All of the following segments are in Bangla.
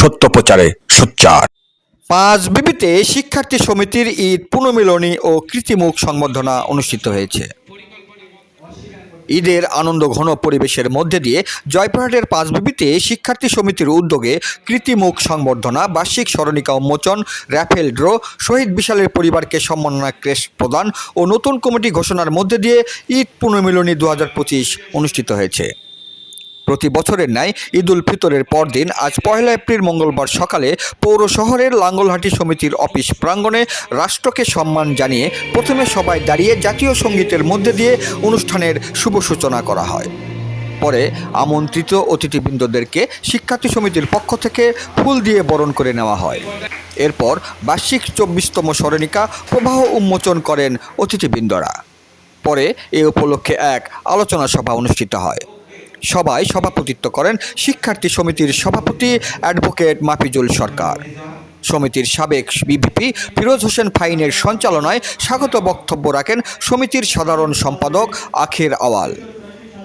সত্য প্রচারে সোচ্চার। পাঁচ বিবিতে শিক্ষার্থী সমিতির ঈদ পুনর্মিলনী ও কৃতিমুখ সংবর্ধনা অনুষ্ঠিত হয়েছে। ঈদের আনন্দ ঘন পরিবেশের মধ্যে দিয়ে জয়পুরহাটের পাঁচবিবিতে শিক্ষার্থী সমিতির উদ্যোগে কৃতিমুখ সংবর্ধনা, বার্ষিক স্মরণিকা উন্মোচন, র্যাফেল ড্র, শহীদ বিশালের পরিবারকে সম্মাননা ক্রেস্ট প্রদান ও নতুন কমিটি ঘোষণার মধ্যে দিয়ে ঈদ পুনর্মিলনী দু হাজার পঁচিশ অনুষ্ঠিত হয়েছে। প্রতি বছরের ন্যায় ঈদ উল ফিতরের পরদিন আজ পয়লা এপ্রিল মঙ্গলবার সকালে পৌর শহরের লাঙ্গলহাটি সমিতির অফিস প্রাঙ্গণে রাষ্ট্রকে সম্মান জানিয়ে প্রথমে সবাই দাঁড়িয়ে জাতীয় সঙ্গীতের মধ্যে দিয়ে অনুষ্ঠানের শুভ সূচনা করা হয়। পরে আমন্ত্রিত অতিথিবৃন্দদেরকে শিক্ষার্থী সমিতির পক্ষ থেকে ফুল দিয়ে বরণ করে নেওয়া হয়। এরপর বার্ষিক চব্বিশতম স্মরণিকা প্রবাহ উন্মোচন করেন অতিথিবৃন্দরা। পরে এ উপলক্ষে এক আলোচনা সভা অনুষ্ঠিত হয়। সবাই সভাপতিত্ব করেন শিক্ষার্থী সমিতির সভাপতি অ্যাডভোকেট মাফিজুল সরকার। সমিতির সাবেক বিভিপি ফিরোজ হোসেন ফাইনের সঞ্চালনায় স্বাগত বক্তব্য রাখেন সমিতির সাধারণ সম্পাদক আখের আওয়াল।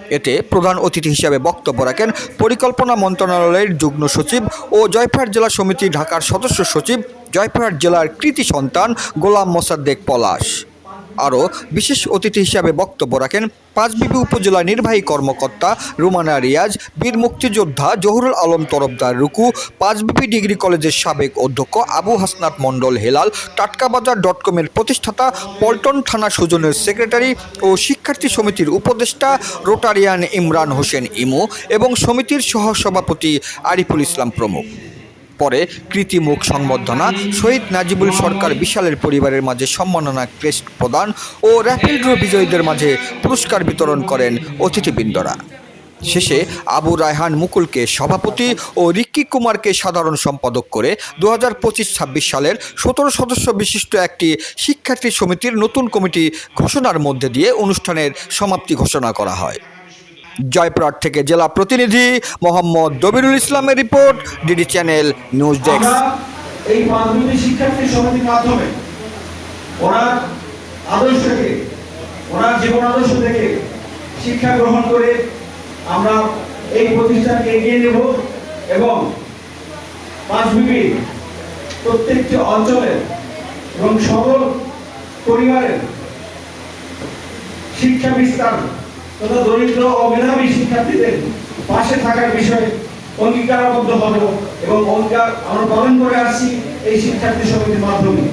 এতে প্রধান অতিথি হিসাবে বক্তব্য রাখেন পরিকল্পনা মন্ত্রণালয়ের যুগ্ম সচিব ও জয়পুরহাট জেলা সমিতি ঢাকার সদস্য সচিব, জয়পুরহাট জেলার কৃতি সন্তান গোলাম মোসাদ্দেক পলাশ। আরও বিশেষ অতিথি হিসাবে বক্তব্য রাখেন পাঁচবিবি উপজেলা নির্বাহী কর্মকর্তা রুমানা রিয়াজ, বীর মুক্তিযোদ্ধা জহুরুল আলম তরফদার রুকু, পাঁচবিবি ডিগ্রি কলেজের সাবেক অধ্যক্ষ আবু হাসনাত মণ্ডল হেলাল টাটকাবাজার ডট কমের প্রতিষ্ঠাতা পল্টন থানা সুজনের সেক্রেটারি ও শিক্ষার্থী সমিতির উপদেষ্টা রোটারিয়ান ইমরান হোসেন ইমু এবং সমিতির সহসভাপতি আরিফুল ইসলাম প্রমুখ। পরে কৃতিমুখ সংবর্ধনা, শহীদ নাজিবুল সরকার বিশালের পরিবারের মাঝে সম্মাননা ক্রেস্ট প্রদান ও র্যাপিড ড্র বিজয়ীদের মাঝে পুরস্কার বিতরণ করেন অতিথিবৃন্দরা। শেষে আবু রায়হান মুকুলকে সভাপতি ও রিক্কি কুমারকে সাধারণ সম্পাদক করে দু হাজার পঁচিশ ছাব্বিশ সালের সতেরো সদস্য বিশিষ্ট একটি শিক্ষার্থী সমিতির নতুন কমিটি ঘোষণার মধ্যে দিয়ে অনুষ্ঠানের সমাপ্তি ঘোষণা করা হয়। জয়পুরহাট থেকে জেলা প্রতিনিধি মোহাম্মদ দবিরুল ইসলামের report DD channel news desk. এই শিক্ষার্থী সমিতির মাধ্যমে ওনার আদর্শ ওনার জীবন আদর্শ থেকে শিক্ষা গ্রহণ করে আমরা এই প্রতিষ্ঠানকে এগিয়ে নেব এবং পাঁচবিবি প্রত্যেকটি অঞ্চলের এবং সকল পরিবারের শিক্ষা বিস্তার তথা দরিদ্র ও মেধাবী শিক্ষার্থীদের পাশে থাকার বিষয়ে অঙ্গীকারবদ্ধ হব এবং অঙ্গীকার আমরা পালন করে আসছি এই শিক্ষার্থী সমিতির মাধ্যমে।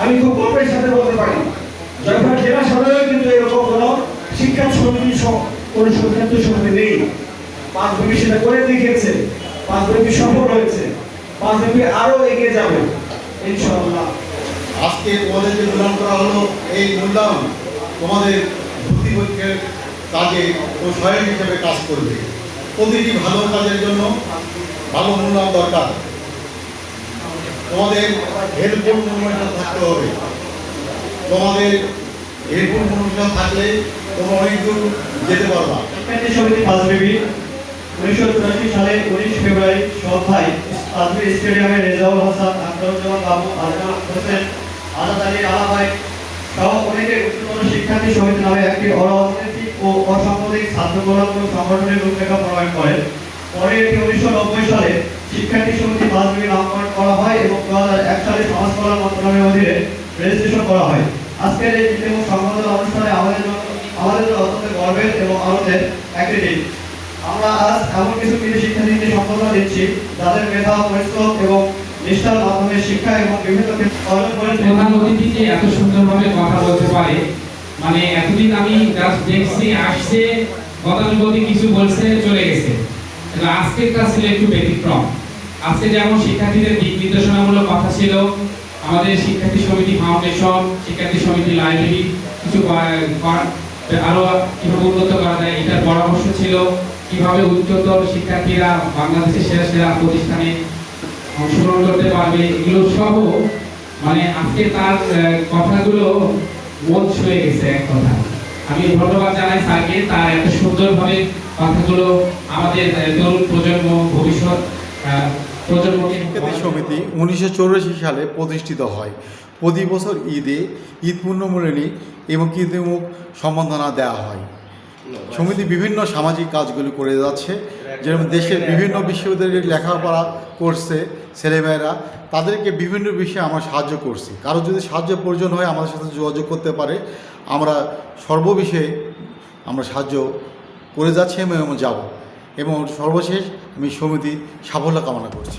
আমি খুব গর্বের সাথে বলতে পারি জয়পুরহাট জেলা সদরে কিন্তু এরকম কোনো শিক্ষা সমিতি কোনো শিক্ষার্থী সমিতি নেই। পাঁচ বিবি সেটা করে দেখিয়েছে, পাঁচ বিবি সফল হয়েছে, পাঁচ বিবি আরও এগিয়ে যাবে, ইনশাআল্লাহ। আজকে তোমাদের যে মূল্যায়ন করা হলো এই মূল্যায়ন তোমাদের ভর্তিপক্ষের কাজে ও হিসেবে কাজ করবে। প্রতিটি ভালো কাজের জন্য ভালো মূল্যায়ন দরকার। তোমাদের হেল্পফুল মূল্যায়ন থাকতে হবে। তোমাদের হেল্পফুল মূল্যায়ন থাকলে তোমরা অনেক দূর যেতে পারবা। উনিশশো চুরাশি সালে উনিশ ফেব্রুয়ারি সভায় পাঁচবিবি স্টেডিয়ামে রেজাউল হাসান, আখতারুজ্জামান বাবু আজমান হোসেন, আজাদ আলী আলাভাই সহ অনেকের উচ্চতর শিক্ষার্থী সমিতি নামে একটি অরাজনৈতিক ও অসাংগঠনিক ছাত্র কল্যাণ সংগঠনের রূপরেখা প্রণয়ন করেন পরে এটি উনিশশো নব্বই সালে শিক্ষার্থী সমিতি পাঁচবিবি নামকরণ করা হয় এবং দু হাজার এক সালে সমাজ কল্যাণ মন্ত্রণালয়ের অধীনে রেজিস্ট্রেশন করা হয়। আজকের এই এবং সংবর্ধনা অনুষ্ঠানে আমাদের জন্য আমাদের জন্য অত্যন্ত গর্বের এবং আনন্দের একটি দিন। আমরা আজ এমন কিছু কৃষি শিক্ষার্থীকে সম্বোধনা দিচ্ছি, যাদের মেধা, পরিশ্রম এবং নিষ্ঠার মাধ্যমে শিক্ষা এবং বিভিন্ন ক্ষেত্রে অর্জন করেছে প্রধান অতিথি যে এত সুন্দরভাবে কথা বলতে পারে। মানে এতদিন আমি জাস্ট দেখছি, আসছে, গতানুগতিক কিছু বলছে, চলে গেছে। কিন্তু আজকেরটা ছিল একটু ব্যতিক্রম। আজকে যেমন শিক্ষার্থীদের দিক নির্দেশনামূলক কথা ছিল, আমাদের শিক্ষার্থী সমিতি ফাউন্ডেশন শিক্ষার্থী সমিতি লাইব্রেরি কিছু আরও কীভাবে উন্নত করা যায়, এটার পরামর্শ ছিল। কীভাবে উচ্চতর শিক্ষার্থীরা বাংলাদেশের সেরা সেরা প্রতিষ্ঠানে অংশগ্রহণ করতে পারবে, এগুলো সহ মানে আজকে তার কথাগুলো মন ছুঁয়ে গেছে এক কথা। আমি ধন্যবাদ জানাই স্যারকে তার এত সুন্দরভাবে কথাগুলো আমাদের তরুণ প্রজন্ম ভবিষ্যৎ প্রজন্মকে সমিতি উনিশশো চৌরাশি সালে প্রতিষ্ঠিত হয়। প্রতি বছর ঈদে ঈদ পূর্ণমূলনী এবং কৃতিমুখ সম্বর্ধনা দেওয়া হয়। সমিতি বিভিন্ন সামাজিক কাজগুলি করে যাচ্ছে। যেরকম দেশের বিভিন্ন বিশ্ববিদ্যালয়ে লেখাপড়া করছে ছেলেমেয়েরা, তাদেরকে বিভিন্ন বিষয়ে আমরা সাহায্য করছি। কারও যদি সাহায্য প্রয়োজন হয়, আমাদের সাথে যোগাযোগ করতে পারে। আমরা সর্ববিষয়ে আমরা সাহায্য করে যাচ্ছি এবং যাব। এবং সর্বশেষ আমি সমিতি সাফল্য কামনা করছি।